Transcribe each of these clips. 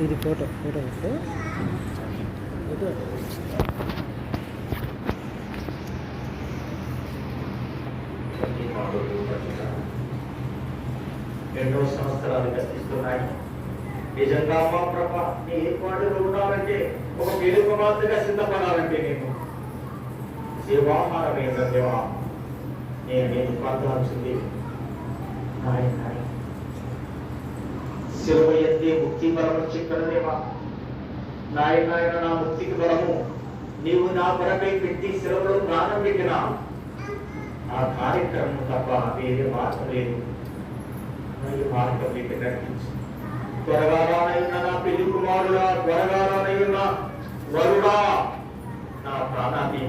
ఇది photo photo photo photo ఎన్నో సంవత్సరాలు కనిపిస్తున్నాయి నిజంగా మా ప్రభ నీ ఏర్పాటులో ఉండాలంటే ఒక పెళ్లి కుమార్తెగా సిద్ధపడాలంటే నేను సేవాహారమైన దేవా నేను నేను పొందాల్సింది నాయన నీ ముక్తి బలము చిక్కన దేవా నాయన నా ముక్తికి బలము. నీవు నా కొరకై పెట్టి శిలువలో ప్రాణం ఆ కార్యక్రమం తప్ప వేరే మార్గం లేదు. మరియు మార్గం మీకు నడిపించు త్వరగా నా పెళ్ళి కుమారుడా త్వరగా వరుడా నా ప్రాణాన్ని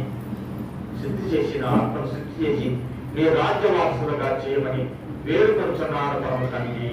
శుద్ధి చేసి నా ఆత్మను శుద్ధి చేసి నీ రాజ్యవాసులుగా చేయమని వేడుకొంచున్నాను పరమ తండ్రి